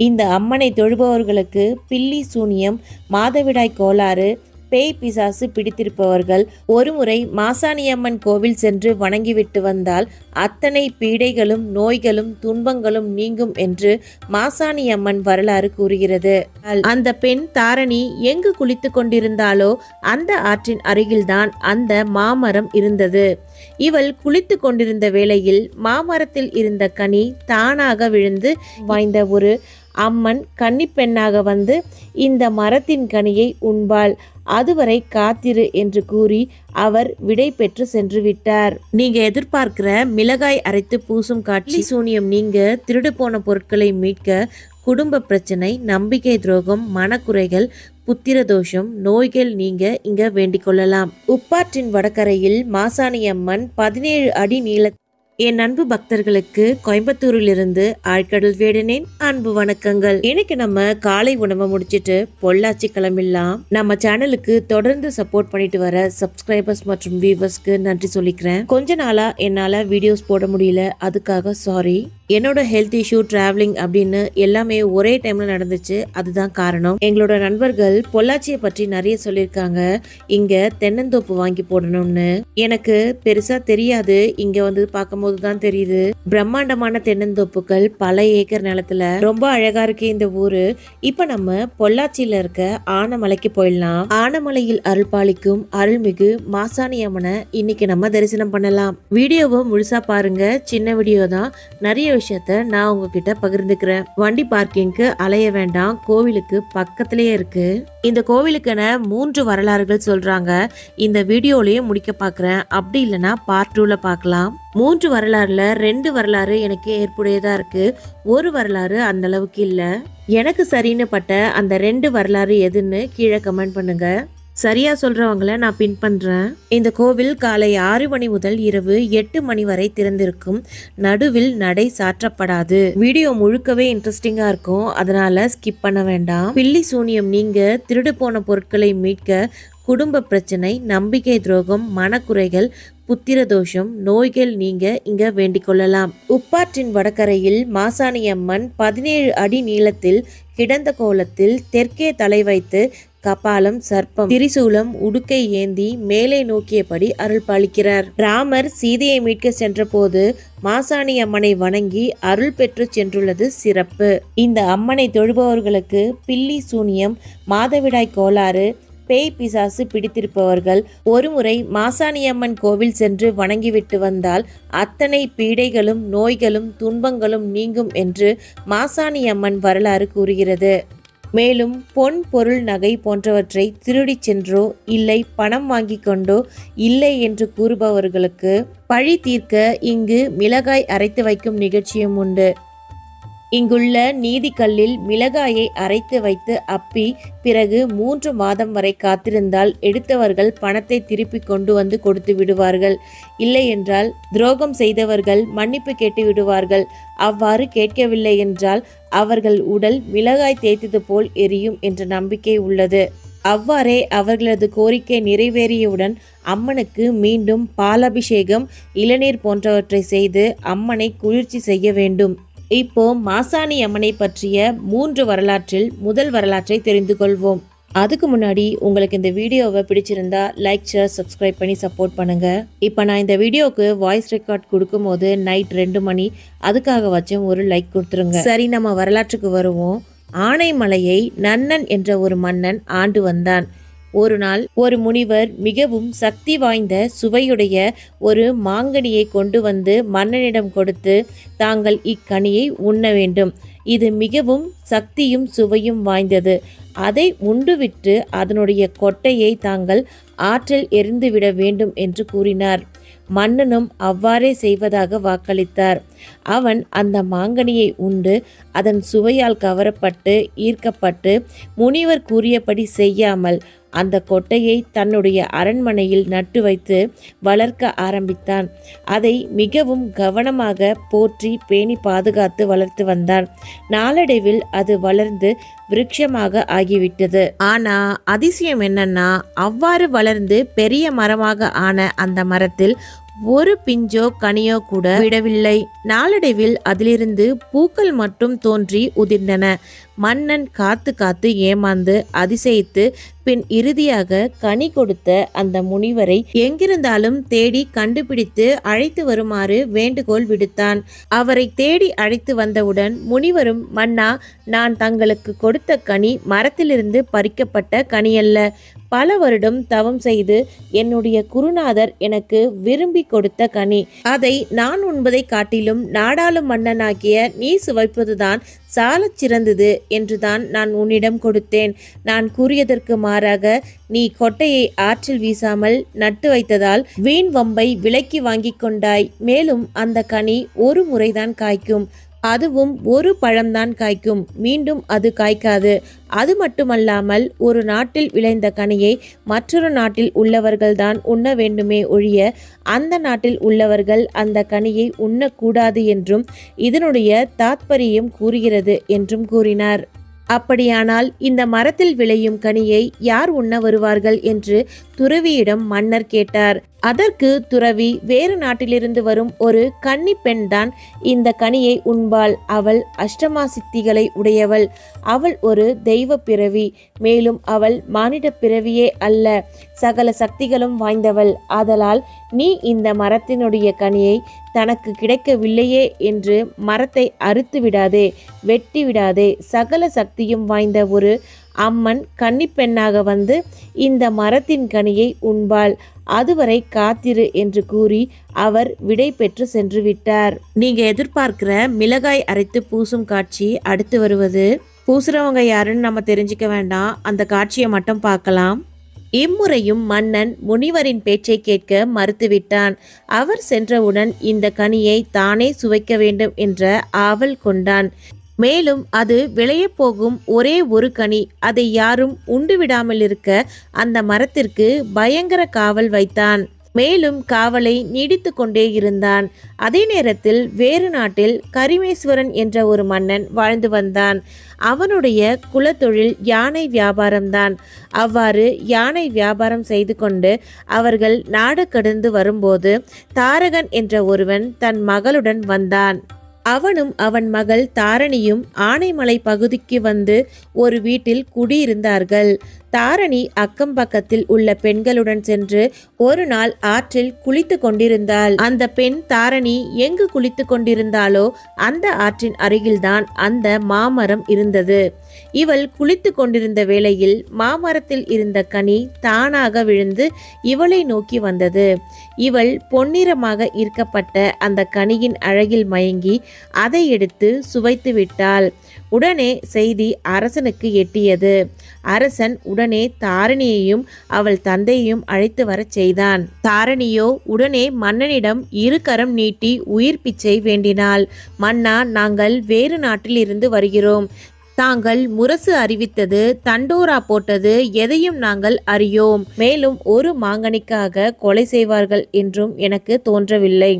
இந்த அம்மனை தொழுபவர்களுக்கு பில்லி சூனியம் மாதவிடாய் கோளாறு பேய் பிசாசு பிடித்திருப்பவர்கள் ஒருமுறை மாசாணியம்மன் கோவில் சென்று வணங்கிவிட்டு வந்தால் அத்தனை பீடைகளும் நோய்களும் துன்பங்களும் நீங்கும் என்று மாசாணியம்மன் வரலாறு கூறுகிறது. அந்த பெண் தாரணி எங்கு குளித்து கொண்டிருந்தாலோ அந்த ஆற்றின் அருகில்தான் அந்த மாமரம் இருந்தது. இவள் குளித்து கொண்டிருந்த வேளையில் மாமரத்தில் இருந்த கனி தானாக விழுந்து வாய்ந்த ஒரு அம்மன் கன்னிப்பெண்ணாக வந்து இந்த மரத்தின் கனியை உண்பாள். அதுவரை காத்திரு என்று கூறி அவர் விடை பெற்று சென்று விட்டார். நீங்க எதிர்பார்க்கிற மிளகாய் அரைத்து பூசும் காட்சி சூனியம் நீங்க திருடு போன பொருட்களை மீட்க குடும்ப பிரச்சனை நம்பிக்கை துரோகம் மனக்குறைகள் புத்திர தோஷம் நோய்கள் நீங்க இங்க வேண்டிக் கொள்ளலாம். உப்பாற்றின் வடகரையில் மாசாணி அம்மன் பதினேழு அடி நீள என் அன்பு பக்தர்களுக்கு கோயம்புத்தூரிலிருந்து ஆழ்கடல் வேடனேன் அன்பு வணக்கங்கள். இன்னைக்கு நம்ம காலை உணவை முடிச்சிட்டு பொள்ளாச்சி கிளம்பிடலாம். நம்ம சேனலுக்கு தொடர்ந்து சப்போர்ட் பண்ணிட்டு வர சப்ஸ்கிரைபர்ஸ் மற்றும் வியூவர்ஸ்க்கு நன்றி சொல்லிக்கிறேன். கொஞ்ச நாளா என்னால வீடியோஸ் போட முடியல. அதுக்காக சாரி என்னோட ஹெல்த் இஷ்யூ டிராவலிங் அப்படின்னு எல்லாமே ஒரே டைம்ல நடந்துச்சு. அதுதான் காரணம். எங்களோட நண்பர்கள் பொள்ளாச்சியை பற்றி நிறைய சொல்லியிருக்காங்க. இங்க தென்னந்தோப்பு வாங்கி போடணும்னு. எனக்கு பெருசா தெரியாது. இங்க வந்து பார்க்கும்போது தான் தெரியுது. பிரம்மாண்டமான தென்னந்தோப்புகள் பல ஏக்கர் நிலத்துல ரொம்ப அழகா இருக்கு இந்த ஊரு. இப்ப நம்ம பொள்ளாச்சியில இருக்க ஆனமலைக்கு போயிடலாம். ஆனமலையில் அருள்பாலிக்கும் அருள்மிகு மாசாணி அம்மனை இன்னைக்கு நம்ம தரிசனம் பண்ணலாம். வீடியோவை முழுசா பாருங்க. சின்ன வீடியோ தான். நிறைய விஷயத்த நான் உங்ககிட்ட பகிர்ந்துக்கிறேன். வண்டி பார்க்கிங்க்கு அலைய வேண்டாம். கோவிலுக்கு பக்கத்திலேயே இருக்கு. இந்த கோவிலுக்கென மூன்று வரலாறுகள் சொல்றாங்க. இந்த வீடியோலயே முடிக்க பாக்குறேன். அப்படி இல்லைன்னா பார்ட் டூல பார்க்கலாம் மூன்று வரலாறுல ரெண்டு வரலாறு எனக்கு ஏற்புடையதாக இருக்கு. ஒரு வரலாறு அந்த அளவுக்கு இல்லை. எனக்கு சரின்னு பட்ட அந்த ரெண்டு வரலாறு எதுன்னு கீழே கமெண்ட் பண்ணுங்க. சரியா சொல்றவங்கள நான் பின் பண்றேன். இந்த கோவில் காலை ஆறு மணி முதல் இரவு எட்டு மணி வரை திறந்திருக்கும். நடுவில் நடை சாற்றப்படாது. வீடியோ முழுக்கவே இன்ட்ரெஸ்டிங்கா இருக்கும். அதனால ஸ்கிப் பண்ண வேண்டாம். பில்லி சூனியம் நீங்க திருடு போன பொருட்களை மீட்க குடும்ப பிரச்சனை நம்பிக்கை துரோகம் மனக்குறைகள் புத்திர தோஷம் நோய்கள் நீங்க இங்க வேண்டிக் கொள்ளலாம் உப்பாற்றின் வடகரையில் மாசாணி அம்மன் பதினேழு அடி நீளத்தில் கிடந்த கோலத்தில் தெற்கே தலை வைத்து கபாலம் சர்ப்பம் திரிசூலம் உடுக்கை ஏந்தி மேலே நோக்கியபடி அருள் பாலிக்கிறார். ராமர் சீதையை மீட்க சென்றபோது மாசாணி அம்மனை வணங்கி அருள் பெற்று சென்றுள்ளது சிறப்பு. இந்த அம்மனை தொழுபவர்களுக்கு பில்லி சூனியம் மாதவிடாய் கோளாறு பேய் பிசாசு பிடித்திருப்பவர்கள் ஒருமுறை மாசாணியம்மன் கோவில் சென்று வணங்கிவிட்டு வந்தால் அத்தனை பீடைகளும் நோய்களும் துன்பங்களும் நீங்கும் என்று மாசாணியம்மன் வரலாறு கூறுகிறது. மேலும் பொன் பொருள் நகை போன்றவற்றை திருடிச் சென்றோ இல்லை பணம் வாங்கி கொண்டோ இல்லை என்று கூறுபவர்களுக்கு பழி தீர்க்க இங்கு மிளகாய் அரைத்து வைக்கும் நிகழ்ச்சியும் உண்டு. இங்குள்ள நீதிக்கல்லில் மிளகாயை அரைத்து வைத்து அப்பி பிறகு மூன்று மாதம் வரை காத்திருந்தால் எடுத்தவர்கள் பணத்தை திருப்பி கொண்டு வந்து கொடுத்து விடுவார்கள். இல்லை என்றால் துரோகம் செய்தவர்கள் மன்னிப்பு கேட்டு விடுவார்கள். அவ்வாறு கேட்கவில்லை என்றால் அவர்கள் உடல் மிளகாய் தேய்த்தது போல் எரியும் என்ற நம்பிக்கை உள்ளது. அவ்வாறே அவர்களது கோரிக்கை நிறைவேறியவுடன் அம்மனுக்கு மீண்டும் பாலாபிஷேகம் இளநீர் போன்றவற்றை செய்து அம்மனை குளிர்ச்சி செய்ய வேண்டும். இப்போ மாசாணி அம்மனை பற்றிய மூன்று வரலாற்றில் முதல் வரலாற்றை தெரிந்து கொள்வோம். அதுக்கு முன்னாடி உங்களுக்கு இந்த வீடியோவை பிடிச்சிருந்தா லைக் ஷேர் சப்ஸ்கிரைப் பண்ணி சப்போர்ட் பண்ணுங்க. இப்போ நான் இந்த வீடியோக்கு வாய்ஸ் ரெக்கார்ட் கொடுக்கும்போது நைட் ரெண்டு மணி அதுக்காக வச்சும் ஒரு லைக் கொடுத்துருங்க. சரி நம்ம வரலாற்றுக்கு வருவோம். ஆனைமலையை நன்னன் என்ற ஒரு மன்னன் ஆண்டு வந்தான். ஒரு நாள் ஒரு முனிவர் மிகவும் சக்தி வாய்ந்த சுவையுடைய ஒரு மாங்கனியை கொண்டு வந்து மன்னனிடம் கொடுத்து தாங்கள் இக்கனியை உண்ண வேண்டும். இது மிகவும் சக்தியும் சுவையும் வாய்ந்தது. அதை உண்டுவிட்டு அதனுடைய கொட்டையை தாங்கள் ஆற்றில் எரிந்துவிட வேண்டும் என்று கூறினார். மன்னனும் அவ்வாறே செய்வதாக வாக்களித்தார். அவன் அந்த மாங்கனியை உண்டு அதன் சுவையால் கவரப்பட்டு ஈர்க்கப்பட்டு முனிவர் கூறியபடி செய்யாமல் அந்த கொட்டையை தன்னுடைய அரண்மனையில் நட்டு வைத்து வளர்க்க ஆரம்பித்தான். அதை மிகவும் கவனமாக போற்றி பேணி பாதுகாத்து வளர்த்து வந்தான். நாளடைவில் அது வளர்ந்து விருட்சமாக ஆகிவிட்டது. ஆனா அதிசயம் என்னன்னா அவ்வாறு வளர்ந்து பெரிய மரமாக ஆன அந்த மரத்தில் ஒரு பிஞ்சோ கனியோ கூட விடவில்லை. நாளடைவில் அதிலிருந்து பூக்கள் மட்டும் தோன்றி உதிர்ந்தன. மன்னன் காத்து காத்து ஏமாந்து அதிசயித்து பின் இறுதியாக கனி கொடுத்த அந்த முனிவரை எங்கிருந்தாலும் தேடி கண்டுபிடித்து அழைத்து வருமாறு வேண்டுகோள் விடுத்தான். அவரை தேடி அழைத்து வந்தவுடன் முனிவரும் மன்னா நான் தங்களுக்கு கொடுத்த கனி மரத்திலிருந்து பறிக்கப்பட்ட கனியல்ல. பல வருடம் தவம் செய்து என்னுடைய குருநாதர் எனக்கு விரும்பி கொடுத்த கனி. அதை நான் உண்பதை காட்டிலும் நாடாளும் மன்னனாகிய நீ சுவைப்பதுதான் சாலச் சிறந்தது என்றுதான் நான் உன்னிடம் கொடுத்தேன். நான் கூறியதற்கு மாறாக நீ கொட்டையை ஆற்றில் வீசாமல் நட்டு வைத்ததால் வீண் வம்பை விலைக்கு வாங்கிக் கொண்டாய். மேலும் அந்த கனி ஒரு முறைதான் காய்க்கும். அதுவும் ஒரு பழம்தான் காய்க்கும். மீண்டும் அது காய்க்காது. அது மட்டுமல்லாமல் ஒரு நாட்டில் விளைந்த கனியை மற்றொரு நாட்டில் உள்ளவர்கள்தான் உண்ண வேண்டுமே ஒழிய அந்த நாட்டில் உள்ளவர்கள் அந்த கனியை உண்ணக்கூடாது என்றும் இதனுடைய தாத்பரியம் கூறுகிறது என்றும் கூறினார். அப்படியானால் இந்த மரத்தில் விளையும் கனியை யார் உண்ண வருவார்கள் என்று துறவியிடம் மன்னர் கேட்டார். அதற்கு துறவி வேறு நாட்டிலிருந்து வரும் ஒரு கன்னி பெண்தான் இந்த கனியை உண்பாள். அவள் அஷ்டமா சித்திகளை உடையவள். அவள் ஒரு தெய்வ பிறவி. மேலும் அவள் மானிட பிறவியே அல்ல சகல சக்திகளும் வாய்ந்தவள். ஆதலால் நீ இந்த மரத்தினுடைய கனியை தனக்கு கிடைக்கவில்லையே என்று மரத்தை அறுத்து விடாதே வெட்டி விடாதே. சகல சக்தியும் வாய்ந்த ஒரு அம்மன் கன்னிப்பெண்ணாக வந்து இந்த மரத்தின் கனியை உண்பாள். அதுவரை காத்திரு என்று கூறி அவர் விடை பெற்று சென்று விட்டார். நீங்க எதிர்பார்க்கிற மிளகாய் அரைத்து பூசும் காட்சி அடுத்து வருவது? பூசுறவங்க யாருன்னு நம்ம தெரிஞ்சுக்க வேண்டாம். அந்த காட்சியை மட்டும் பார்க்கலாம். இம்முறையும் மன்னன் முனிவரின் பேச்சை கேட்க மறுத்துவிட்டான். அவர் சென்றவுடன் இந்த கனியை தானே சுவைக்க வேண்டும் என்ற ஆவல் கொண்டான். மேலும் அது விளையப் போகும் ஒரே ஒரு கனி. அதை யாரும் உண்டு விடாமல் இருக்க அந்த மரத்திற்கு பயங்கர காவல் வைத்தான். மேலும் காவலை நீடித்து கொண்டே இருந்தான். அதே நேரத்தில் வேறு நாட்டில் கரிமேஸ்வரன் என்ற ஒரு மன்னன் வாழ்ந்து வந்தான். அவனுடைய குலத்தொழில் யானை வியாபாரம்தான். அவ்வாறு யானை வியாபாரம் செய்து கொண்டு அவர்கள் நாடு கடந்து வரும்போது தாரகன் என்ற ஒருவன் தன் மகளுடன் வந்தான். அவனும் அவன் மகள் தாரணியும் ஆனைமலை பகுதிக்கு வந்து ஒரு வீட்டில் குடியிருந்தார்கள். தாரணி அக்கம் பக்கத்தில் உள்ள பெண்களுடன் சென்று ஒரு நாள் ஆற்றில் குளித்து கொண்டிருந்தாள். அந்த பெண் தாரணி எங்கு குளித்து கொண்டிருந்தாளோ அந்த ஆற்றின் அருகில்தான் அந்த மாமரம் இருந்தது. இவள் குளித்து கொண்டிருந்த வேளையில் மாமரத்தில் இருந்த கனி தானாக விழுந்து இவளை நோக்கி வந்தது. இவள் பொன்னிறமாக ஈர்க்கப்பட்ட அந்த கனியின் அழகில் மயங்கி அதை எடுத்து சுவைத்து விட்டாள். உடனே செய்தி அரசனுக்கு எட்டியது. அரசன் உடனே தாரணியையும் அவள் தந்தையையும் அழைத்து வரச் செய்தான். தாரணியோ உடனே மன்னனிடம் இரு கரம் நீட்டி உயிர் பிச்சை வேண்டினாள். மன்னா நாங்கள் வேறு நாட்டில் இருந்து வருகிறோம். தாங்கள் முரசு அறிவித்தது தண்டோரா போட்டது எதையும் நாங்கள் அறியோம். மேலும் ஒரு மாங்கனிக்காக கொலை செய்வார்கள் என்றும் எனக்கு தோன்றவில்லை.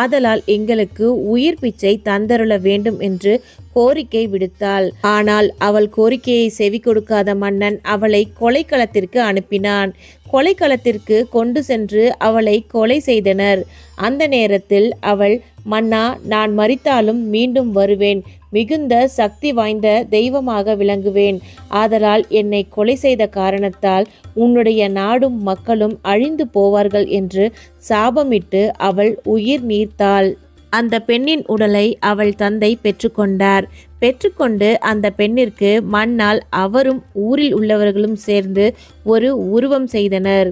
ஆதலால் எங்களுக்கு உயிர் பிச்சை தந்தருள வேண்டும் என்று கோரிக்கை விடுத்தாள். ஆனால் அவள் கோரிக்கையை செவி கொடுக்காத மன்னன் அவளை கொலைக்களத்திற்கு அனுப்பினான். கொலைக்களத்திற்கு கொண்டு சென்று அவளை கொலை செய்தனர். அந்த நேரத்தில் அவள் மன்னா நான் மறித்தாலும் மீண்டும் வருவேன். மிகுந்த சக்தி வாய்ந்த தெய்வமாக விளங்குவேன். ஆதலால் என்னை கொலை செய்த காரணத்தால் உன்னுடைய நாடும் மக்களும் அழிந்து போவார்கள் என்று சாபமிட்டு அவள் உயிர் நீர்த்தாள் அந்த பெண்ணின் உடலை அவள் தந்தை பெற்றுக்கொண்டார். பெற்றுக்கொண்டு அந்த பெண்ணிற்கு மண்ணால் அவரும் ஊரில் உள்ளவர்களும் சேர்ந்து ஒரு உருவம் செய்தனர்.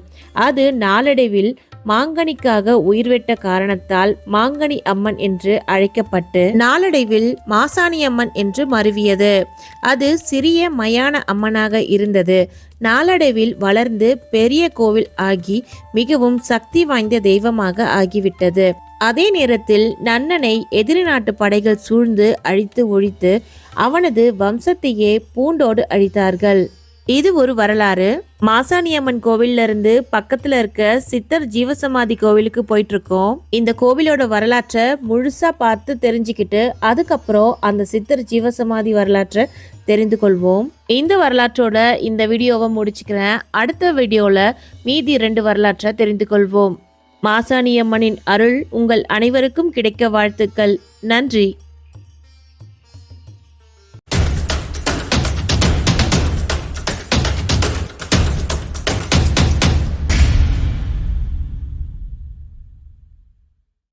அது நாளடைவில் மாங்கனிக்காக உயிர்விட்ட காரணத்தால் மாங்கனி அம்மன் என்று அழைக்கப்பட்டு நாளடைவில் மாசாணி அம்மன் என்று மருவியது. அது சிறிய மயான அம்மனாக இருந்தது. நாளடைவில் வளர்ந்து பெரிய கோவில் ஆகி மிகவும் சக்தி வாய்ந்த தெய்வமாக ஆகிவிட்டது. அதே நேரத்தில் நன்னனை எதிரி நாட்டு படைகள் சூழ்ந்து அழித்து ஒழித்து அவனது வம்சத்தையே பூண்டோடு அழித்தார்கள். இது ஒரு வரலாறு. மாசாணியம்மன் கோவில்ல இருந்து பக்கத்துல இருக்க சித்தர் ஜீவசமாதி கோவிலுக்கு போயிட்டு இருக்கோம் இந்த கோவிலோட வரலாற்றை முழுசா பார்த்து தெரிஞ்சுக்கிட்டு அதுக்கப்புறம் அந்த சித்தர் ஜீவசமாதி வரலாற்றை தெரிந்து கொள்வோம். இந்த வரலாற்றோட இந்த வீடியோவை முடிச்சுக்கிறேன். அடுத்த வீடியோல மீதி ரெண்டு வரலாற்றை தெரிந்து கொள்வோம். மாசாணியம்மனின் அருள் உங்கள் அனைவருக்கும் கிடைக்க வாழ்த்துக்கள். நன்றி.